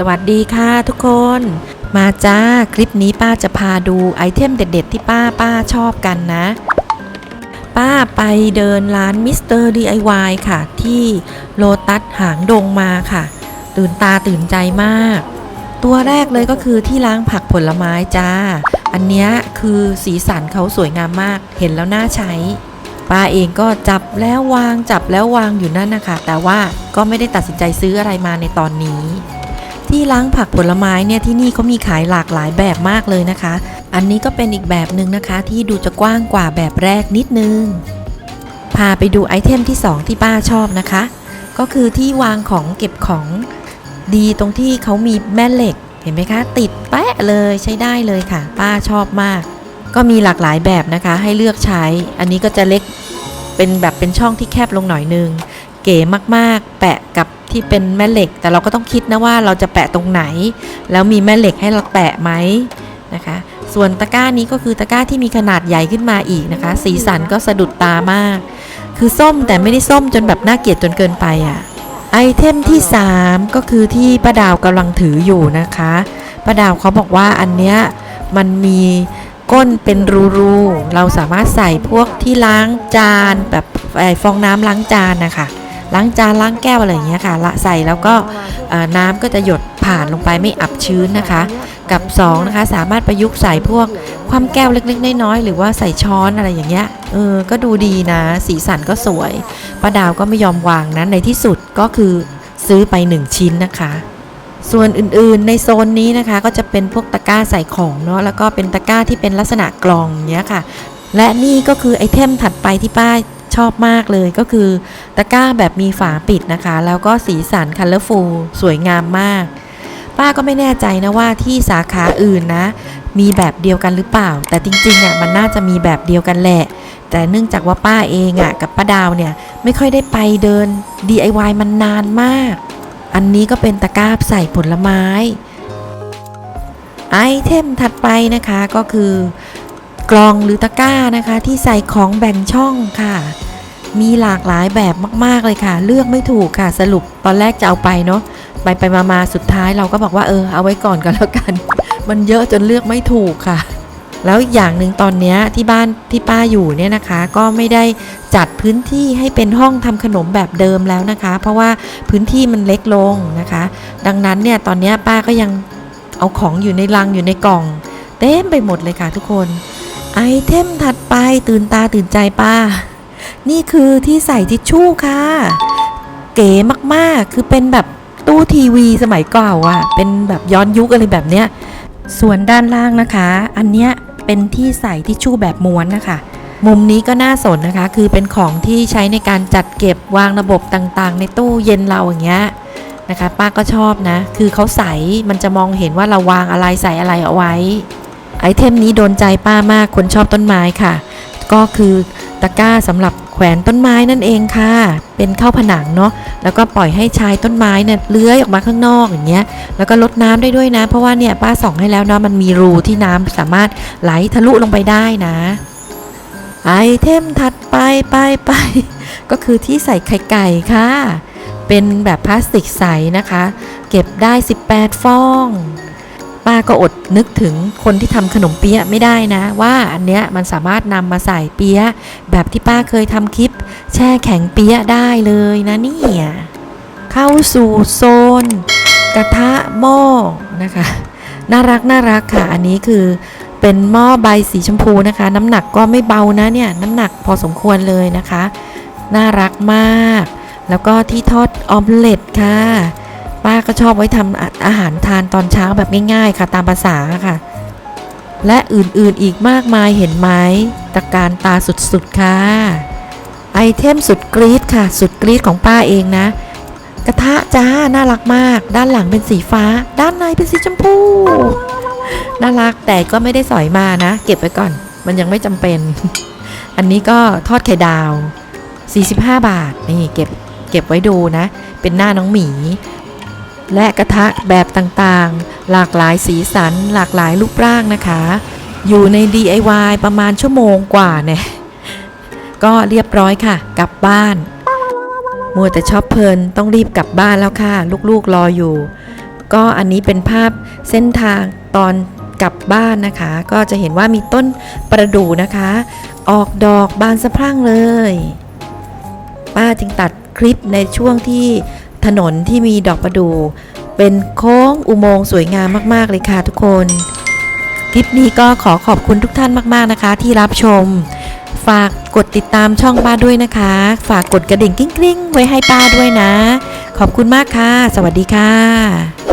สวัสดีค่ะทุกคน มาจ้า คลิปนี้ป้าจะพาดูไอเทมเด็ด ๆ ที่ป้าป้าชอบกันนะ ป้าไปเดินร้านมิสเตอร์ DIY ค่ะ ที่โลตัสหางดงมาค่ะ ตื่นตาตื่นใจมาก ตัวแรกเลยก็คือที่ล้างผักผลไม้จ้า อันนี้คือสีสันเขาสวยงามมาก เห็นแล้วน่าใช้ ป้าเองก็จับแล้ววางจับแล้ววางอยู่นั่นนะคะ แต่ว่าก็ไม่ได้ตัดสินใจซื้ออะไรมาในตอนนี้ ที่ล้างผักผลไม้เนี่ยที่นี่เขามีขายหลากหลายแบบมากเลยนะคะ อันนี้ก็เป็นอีกแบบหนึ่งนะคะ ที่ดูจะกว้างกว่าแบบแรกนิดนึง พาไปดูไอเทมที่ 2 ที่ป้าชอบนะคะ ก็คือที่วางของเก็บของดีตรงที่เขามีแม่เหล็กเห็นไหมคะ ติดแปะเลยใช้ได้เลยค่ะ ป้าชอบมาก ก็มีหลากหลายแบบนะคะ ให้เลือกใช้ อันนี้ก็จะเล็กเป็นแบบเป็นช่องที่แคบลงหน่อยนึง เก๋มากๆ แปะกับ ที่เป็นแม่เหล็ก แต่เราก็ต้องคิดนะว่าเราจะแปะตรงไหน แล้วมีแม่เหล็กให้เราแปะไหมนะคะ ส่วนตะกร้านี้ก็คือตะกร้าที่มีขนาดใหญ่ขึ้นมาอีกนะคะ สีสันก็สะดุดตามาก คือส้มแต่ไม่ได้ส้มจนแบบน่าเกลียดจนเกินไปอะ่ะไอเทมที่ 3 ก็คือที่ป้าดาวกำลังถืออยู่นะคะป้าดาวเขาบอกว่าอันเนี้ยมันมีก้นเป็นรูๆ เราสามารถใส่พวกที่ล้างจานแบบฟองน้ำล้างจานนะคะ ล้างจานล้างแก้วอะไรอย่างเงี้ยค่ะละใส่แล้วก็น้ำก็จะหยดผ่านลงไปไม่อับชื้นนะคะ กับ2นะคะสามารถประยุกต์ใส่พวกความแก้วเล็กๆน้อยๆหรือว่าใส่ช้อนอะไรอย่างเงี้ยเออก็ดูดีนะ สีสันก็สวยป้าดาวก็ไม่ยอมวางนะในที่สุดก็คือซื้อไป 1 ชิ้นนะคะส่วนอื่นๆ ในโซนนี้นะคะก็จะเป็นพวกตะกร้าใส่ของเนาะแล้วก็เป็นตะกร้าที่เป็นลักษณะกล่องอย่างเงี้ยค่ะ และนี่ก็คือไอเทมถัดไปที่ป้า ชอบมากเลยก็คือตะกร้าแบบมีฝาปิดนะคะ แล้วก็สีสันคัลเลอร์ฟูลสวยงามมาก ป้าก็ไม่แน่ใจนะว่าที่สาขาอื่นนะ มีแบบเดียวกันหรือเปล่า แต่จริงๆอะมันน่าจะมีแบบเดียวกันแหละ แต่เนื่องจากว่าป้าเองอะกับป้าดาวเนี่ยไม่ค่อยได้ไปเดิน DIY มันนานมาก อันนี้ก็เป็นตะกร้าใส่ผลไม้ไอเทมถัดไปนะคะก็คือ กล่องหรือตะกร้านะคะ ที่ใส่ของแบ่งช่องค่ะ มีหลากหลายแบบมาก ๆ เลยค่ะ เลือกไม่ถูกค่ะสรุปตอนแรกจะเอาไปเนาะไปไปมามาสุดท้ายเราก็บอกว่าเออเอาไว้ก่อนก็แล้วกัน มันเยอะจนเลือกไม่ถูกค่ะ แล้วอีกอย่างหนึ่งตอนนี้ที่บ้านที่ป้าอยู่เนี่ยนะคะ ก็ไม่ได้จัดพื้นที่ให้เป็นห้องทำขนมแบบเดิมแล้วนะคะ เพราะว่าพื้นที่มันเล็กลงนะคะ ดังนั้นเนี่ยตอนนี้ป้าก็ยังเอาของอยู่ในลังอยู่ในกล่อง เต็มไปหมดเลยค่ะทุกคน ไอเทมถัดไปตื่นตาตื่นใจป้า นี่คือที่ใส่ทิชชู่ค่ะ เก๋มากๆ คือเป็นแบบตู้ทีวีสมัยเก่าอะเป็นแบบย้อนยุคอะไรแบบเนี้ย ส่วนด้านล่างนะคะ อันเนี้ยเป็นที่ใส่ทิชชู่แบบม้วนนะคะ มุมนี้ก็น่าสนนะคะ คือเป็นของที่ใช้ในการจัดเก็บวางระบบต่างๆ ในตู้เย็นเราอย่างเงี้ยนะคะ ป้าก็ชอบนะ คือเขาใสมันจะมองเห็นว่าเราวางอะไรใส่อะไรเอาไว้ ไอเทมนี้โดนใจป้ามากคนชอบต้นไม้ค่ะ ก็คือตะกร้าสำหรับแขวนต้นไม้นั่นเองค่ะ เป็นเข้าผนังเนาะ แล้วก็ปล่อยให้ชายต้นไม้เนี่ยเลื้อยออกมาข้างนอกอย่างเงี้ย แล้วก็ลดน้ำได้ด้วยนะ เพราะว่าเนี่ยป้าส่องให้แล้วเนาะ มันมีรูที่น้ำสามารถไหลทะลุลงไปได้นะ ไอเทมถัดไปไปไป ก็คือที่ใส่ไข่ไก่ค่ะ เป็นแบบพลาสติกใสนะคะ เก็บได้ 18 ฟอง ป้าก็อดนึกถึงคนที่ทำขนมเปี๊ยะไม่ได้นะ ว่าอันเนี้ยมันสามารถนำมาใส่เปี๊ยะแบบที่ป้าเคยทำคลิป แช่แข็งเปี๊ยะได้เลยนะเนี่ยเข้าสู่โซน กระทะหม้อนะคะ น่ารักน่ารักค่ะ อันนี้คือเป็นหม้อใบสีชมพูนะคะ น้ำหนักก็ไม่เบานะเนี่ยน้ำหนักพอสมควรเลยนะคะ น่ารักมาก แล้วก็ที่ทอดออมเล็ตค่ะ ป้าก็ชอบไว้ทำอาหารทานตอนเช้าแบบง่ายๆ ค่ะตามภาษาค่ะ และอื่นๆอีกมากมายเห็นไหมตะการตาสุดๆค่ะ ไอเทมสุดกรี๊ดค่ะ สุดกรี๊ดของป้าเองนะ กระทะจ้าน่ารักมาก ด้านหลังเป็นสีฟ้า ด้านในเป็นสีชมพูน่ารักแต่ก็ไม่ได้สอยมานะ เก็บไว้ก่อน มันยังไม่จำเป็น อันนี้ก็ทอดไข่ดาว 45 บาทนี่เก็บเก็บไว้ดูนะ เป็นหน้าน้องหมี และกระทะแบบต่างๆ หลากหลายสีสัน หลากหลายรูปร่างนะคะ อยู่ใน DIY ประมาณชั่วโมงกว่าเนี่ย ก็เรียบร้อยค่ะ กลับบ้าน มัวแต่ชอบเพลินต้องรีบกลับบ้านแล้วค่ะ ลูกๆรออยู่ ก็อันนี้เป็นภาพเส้นทางตอนกลับบ้านนะคะ ก็จะเห็นว่ามีต้นประดู่นะคะ ออกดอกบานสะพรั่งเลย ป้าจึงตัดคลิปในช่วงที่ ถนนที่มีดอกประดู่เป็นโค้งอุโมงค์สวยงามมากๆเลยค่ะทุกคน คลิปนี้ก็ขอขอบคุณทุกท่านมากๆนะคะ ที่รับชม ฝากกดติดตามช่องป้าด้วยนะคะ ฝากกดกระดิ่งกริ๊งๆ ไว้ให้ป้าด้วยนะ ขอบคุณมากค่ะ สวัสดีค่ะ